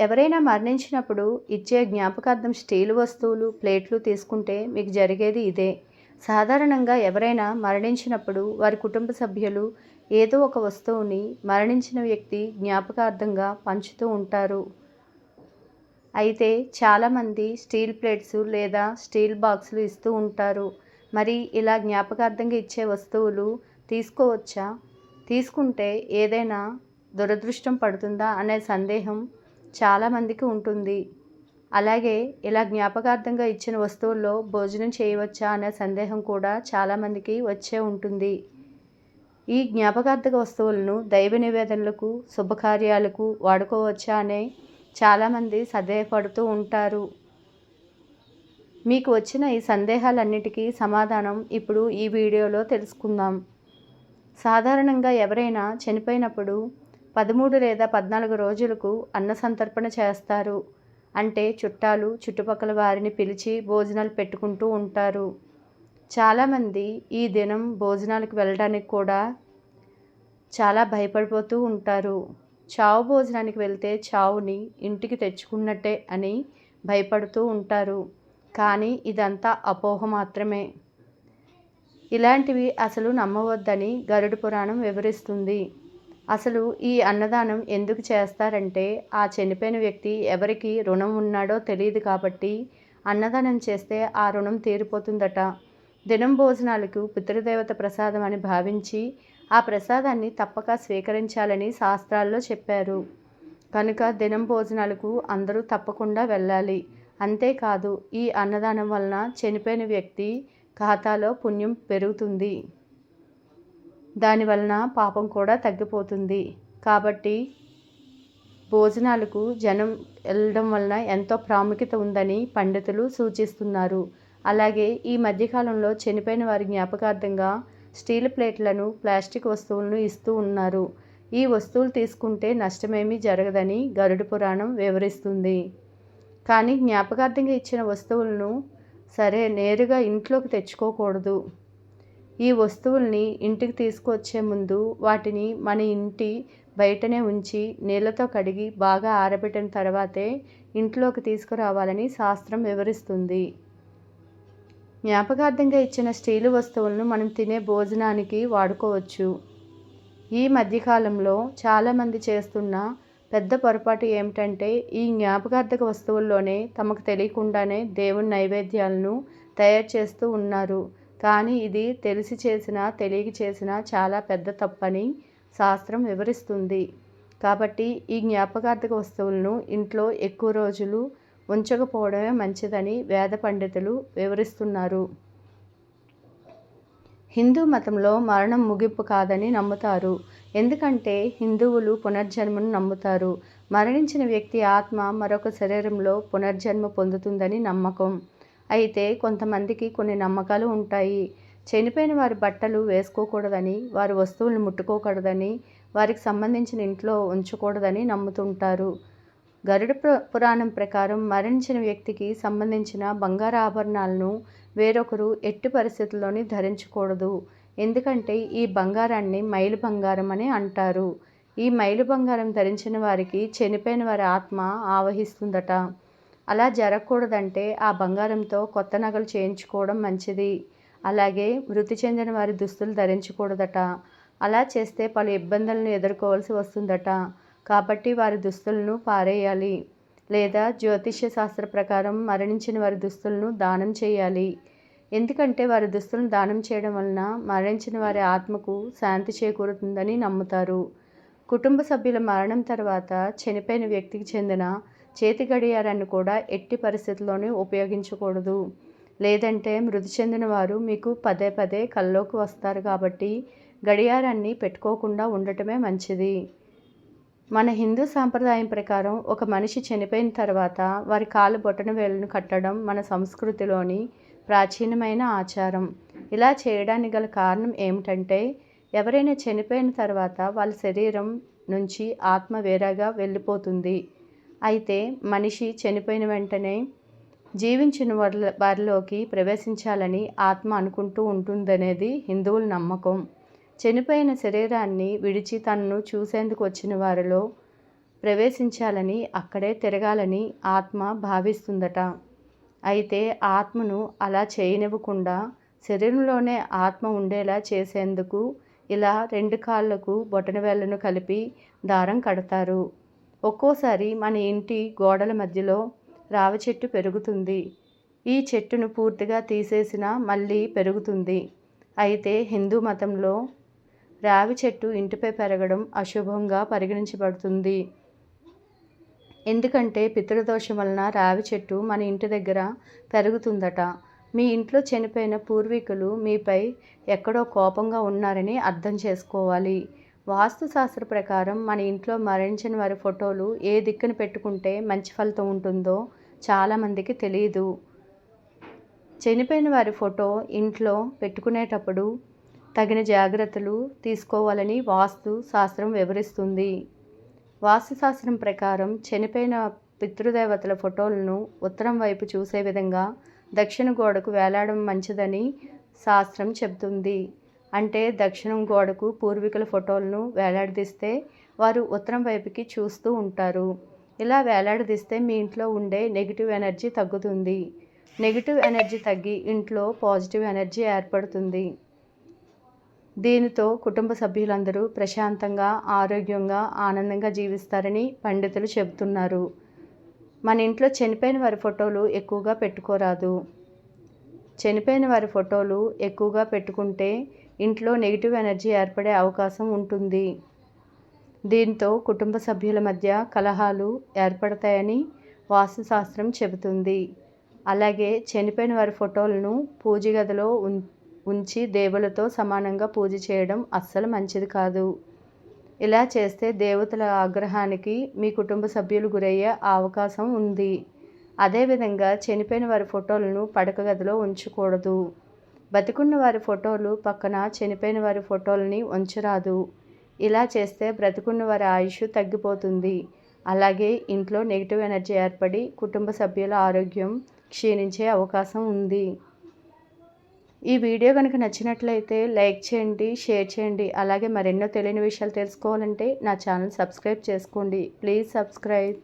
ఎవరైనా మరణించినప్పుడు ఇచ్చే జ్ఞాపకార్థం స్టీల్ వస్తువులు ప్లేట్లు తీసుకుంటే మీకు జరిగేది ఇదే. సాధారణంగా ఎవరైనా మరణించినప్పుడు వారి కుటుంబ సభ్యులు ఏదో ఒక వస్తువుని మరణించిన వ్యక్తి జ్ఞాపకార్థంగా పంచుతూ ఉంటారు. అయితే చాలామంది స్టీల్ ప్లేట్స్ లేదా స్టీల్ బాక్సులు ఇస్తూ ఉంటారు. మరి ఇలా జ్ఞాపకార్థంగా ఇచ్చే వస్తువులు తీసుకోవచ్చా? తీసుకుంటే ఏదైనా దురదృష్టం పడుతుందా అనే సందేహం చాలామందికి ఉంటుంది. అలాగే ఇలా జ్ఞాపకార్థంగా ఇచ్చిన వస్తువుల్లో భోజనం చేయవచ్చా అనే సందేహం కూడా చాలామందికి వచ్చే ఉంటుంది. ఈ జ్ఞాపకార్థక వస్తువులను దైవ నివేదనలకు శుభకార్యాలకు వాడుకోవచ్చా అనే చాలామంది సందేహపడుతూ ఉంటారు. మీకు వచ్చిన ఈ సందేహాలన్నిటికీ సమాధానం ఇప్పుడు ఈ వీడియోలో తెలుసుకుందాం. సాధారణంగా ఎవరైనా చనిపోయినప్పుడు పదమూడు లేదా పద్నాలుగు రోజులకు అన్న సంతర్పణ చేస్తారు. అంటే చుట్టాలు చుట్టుపక్కల వారిని పిలిచి భోజనాలు పెట్టుకుంటూ ఉంటారు. చాలామంది ఈ దినం భోజనాలకు వెళ్ళడానికి కూడా చాలా భయపడిపోతూ ఉంటారు. చావు భోజనానికి వెళ్తే చావుని ఇంటికి తెచ్చుకున్నట్టే అని భయపడుతూ ఉంటారు. కానీ ఇదంతా అపోహ మాత్రమే. ఇలాంటివి అసలు నమ్మవద్దని గరుడు పురాణం వివరిస్తుంది. అసలు ఈ అన్నదానం ఎందుకు చేస్తారంటే ఆ చనిపోయిన వ్యక్తి ఎవరికి రుణం ఉన్నాడో తెలియదు కాబట్టి అన్నదానం చేస్తే ఆ రుణం తీరిపోతుందట. దినం భోజనాలకు పితృదేవత ప్రసాదం అని భావించి ఆ ప్రసాదాన్ని తప్పక స్వీకరించాలని శాస్త్రాల్లో చెప్పారు. కనుక దినం భోజనాలకు అందరూ తప్పకుండా వెళ్ళాలి. అంతేకాదు ఈ అన్నదానం వలన చనిపోయిన వ్యక్తి ఖాతాలో పుణ్యం పెరుగుతుంది. దాని వలన పాపం కూడా తగ్గిపోతుంది. కాబట్టి భోజనాలకు జనం వెళ్ళడం వలన ఎంతో ప్రాముఖ్యత ఉందని పండితులు సూచిస్తున్నారు. అలాగే ఈ మధ్యకాలంలో చనిపోయిన వారి జ్ఞాపకార్థంగా స్టీల్ ప్లేట్లను ప్లాస్టిక్ వస్తువులను ఇస్తూ ఉన్నారు. ఈ వస్తువులు తీసుకుంటే నష్టమేమీ జరగదని గరుడు పురాణం వివరిస్తుంది. కానీ జ్ఞాపకార్థంగా ఇచ్చిన వస్తువులను సరే నేరుగా ఇంట్లోకి తెచ్చుకోకూడదు. ఈ వస్తువుల్ని ఇంటికి తీసుకొచ్చే ముందు వాటిని మన ఇంటి బయటనే ఉంచి నీళ్ళతో కడిగి బాగా ఆరబెట్టిన తర్వాతే ఇంట్లోకి తీసుకురావాలని శాస్త్రం వివరిస్తుంది. జ్ఞాపకార్థంగా ఇచ్చిన స్టీలు వస్తువులను మనం తినే భోజనానికి వాడుకోవచ్చు. ఈ మధ్యకాలంలో చాలామంది చేస్తున్న పెద్ద పొరపాటు ఏమిటంటే ఈ జ్ఞాపకార్థక వస్తువుల్లోనే తమకు తెలియకుండానే దేవుని నైవేద్యాలను తయారు చేస్తూ ఉన్నారు. కానీ ఇది తెలిసి చేసిన తెలియక చేసిన చాలా పెద్ద తప్పని శాస్త్రం వివరిస్తుంది. కాబట్టి ఈ జ్ఞాపకార్థక వస్తువులను ఇంట్లో ఎక్కువ రోజులు ఉంచకపోవడమే మంచిదని వేద పండితులు వివరిస్తున్నారు. హిందూ మతంలో మరణం ముగింపు కాదని నమ్ముతారు. ఎందుకంటే హిందువులు పునర్జన్మను నమ్ముతారు. మరణించిన వ్యక్తి ఆత్మ మరొక శరీరంలో పునర్జన్మ పొందుతుందని నమ్మకం. అయితే కొంతమందికి కొన్ని నమ్మకాలు ఉంటాయి. చనిపోయిన వారి బట్టలు వేసుకోకూడదని వారి వస్తువులను ముట్టుకోకూడదని వారికి సంబంధించిన ఇంట్లో ఉంచకూడదని నమ్ముతుంటారు. గరుడ పురాణం ప్రకారం మరణించిన వ్యక్తికి సంబంధించిన బంగారు ఆభరణాలను వేరొకరు ఎట్టి పరిస్థితుల్లోని ధరించకూడదు. ఎందుకంటే ఈ బంగారాన్ని మైలు బంగారం అని అంటారు. ఈ మైలు బంగారం ధరించిన వారికి చనిపోయిన వారి ఆత్మ ఆవహిస్తుందట. అలా జరగకూడదంటే ఆ బంగారంతో కొత్త నగలు చేయించుకోవడం మంచిది. అలాగే మృతి చెందిన వారి దుస్తులు ధరించకూడదట. అలా చేస్తే పలు ఇబ్బందులను ఎదుర్కోవాల్సి వస్తుందట. కాబట్టి వారి దుస్తులను పారేయాలి. లేదా జ్యోతిష్య శాస్త్ర ప్రకారం మరణించిన వారి దుస్తులను దానం చేయాలి. ఎందుకంటే వారి దుస్తులను దానం చేయడం వలన మరణించిన వారి ఆత్మకు శాంతి చేకూరుతుందని నమ్ముతారు. కుటుంబ సభ్యుల మరణం తర్వాత చనిపోయిన వ్యక్తికి చెందిన చేతి గడియారాన్ని కూడా ఎట్టి పరిస్థితుల్లోనూ ఉపయోగించకూడదు. లేదంటే మృతి చెందిన వారు మీకు పదే పదే కల్లోకి వస్తారు కాబట్టి గడియారాన్ని పెట్టుకోకుండా ఉండటమే మంచిది. మన హిందూ సాంప్రదాయం ప్రకారం ఒక మనిషి చనిపోయిన తర్వాత వారి కాలు బొటన వేలను కట్టడం మన సంస్కృతిలోని ప్రాచీనమైన ఆచారం. ఇలా చేయడానికి గల కారణం ఏమిటంటే ఎవరైనా చనిపోయిన తర్వాత వాళ్ళ శరీరం నుంచి ఆత్మ వేరేగా వెళ్ళిపోతుంది. అయితే మనిషి చనిపోయిన వెంటనే జీవించిన వారి వారిలోకి ప్రవేశించాలని ఆత్మ అనుకుంటూ ఉంటుందనేది హిందువుల నమ్మకం. చనిపోయిన శరీరాన్ని విడిచి తనను చూసేందుకు వచ్చిన వారిలో ప్రవేశించాలని అక్కడే తిరగాలని ఆత్మ భావిస్తుందట. అయితే ఆత్మను అలా చేయనివ్వకుండా శరీరంలోనే ఆత్మ ఉండేలా చేసేందుకు ఇలా రెండు కాళ్ళకు బొటనవేళ్ళను కలిపి దారం కడతారు. ఒక్కోసారి మన ఇంటి గోడల మధ్యలో రావి చెట్టు పెరుగుతుంది. ఈ చెట్టును పూర్తిగా తీసేసినా మళ్ళీ పెరుగుతుంది. అయితే హిందూ మతంలో రావి చెట్టు ఇంటిపై పెరగడం అశుభంగా పరిగణించబడుతుంది. ఎందుకంటే పితృదోషం వలన రావి చెట్టు మన ఇంటి దగ్గర పెరుగుతుందట. మీ ఇంట్లో చనిపోయిన పూర్వీకులు మీపై ఎక్కడో కోపంగా ఉన్నారని అర్థం చేసుకోవాలి. వాస్తుశాస్త్ర ప్రకారం మన ఇంట్లో మరణించిన వారి ఫోటోలు ఏ దిక్కున పెట్టుకుంటే మంచి ఫలితం ఉంటుందో చాలామందికి తెలియదు చనిపోయిన వారి ఫోటో ఇంట్లో పెట్టుకునేటప్పుడు తగిన జాగ్రత్తలు తీసుకోవాలని వాస్తు శాస్త్రం వివరిస్తుంది. వాస్తుశాస్త్రం ప్రకారం చనిపోయిన పితృదేవతల ఫోటోలను ఉత్తరం వైపు చూసే విధంగా దక్షిణ గోడకు వేలాడడం మంచిదని శాస్త్రం చెబుతుంది. అంటే దక్షిణం గోడకు పూర్వీకుల ఫోటోలను వేలాడదీస్తే వారు ఉత్తరం వైపుకి చూస్తూ ఉంటారు. ఇలా వేలాడదీస్తే మీ ఇంట్లో ఉండే నెగిటివ్ ఎనర్జీ తగ్గుతుంది. నెగిటివ్ ఎనర్జీ తగ్గి ఇంట్లో పాజిటివ్ ఎనర్జీ ఏర్పడుతుంది. దీనితో కుటుంబ సభ్యులందరూ ప్రశాంతంగా ఆరోగ్యంగా ఆనందంగా జీవిస్తారని పండితులు చెబుతున్నారు. మన ఇంట్లో చనిపోయిన వారి ఫోటోలు ఎక్కువగా పెట్టుకోరాదు. చనిపోయిన వారి ఫోటోలు ఎక్కువగా పెట్టుకుంటే ఇంట్లో నెగిటివ్ ఎనర్జీ ఏర్పడే అవకాశం ఉంటుంది. దీంతో కుటుంబ సభ్యుల మధ్య కలహాలు ఏర్పడతాయని వాస్తుశాస్త్రం చెబుతుంది. అలాగే చనిపోయిన వారి ఫోటోలను పూజ గదిలో ఉంచి దేవులతో సమానంగా పూజ చేయడం అస్సలు మంచిది కాదు. ఇలా చేస్తే దేవతల ఆగ్రహానికి మీ కుటుంబ సభ్యులు గురయ్యే అవకాశం ఉంది. అదేవిధంగా చనిపోయిన వారి ఫోటోలను పడక గదిలో ఉంచకూడదు. బతికున్న వారి ఫోటోలు పక్కన చనిపోయిన వారి ఫోటోలని ఉంచరాదు. ఇలా చేస్తే బ్రతికున్న వారి ఆయుష్ తగ్గిపోతుంది. అలాగే ఇంట్లో నెగిటివ్ ఎనర్జీ ఏర్పడి కుటుంబ సభ్యుల ఆరోగ్యం క్షీణించే అవకాశం ఉంది. ఈ వీడియో కనుక నచ్చినట్లయితే లైక్ చేయండి షేర్ చేయండి అలాగే మరెన్నో తెలియని విషయాలు తెలుసుకోవాలంటే నా ఛానల్ సబ్స్క్రైబ్ చేసుకోండి. Please subscribe.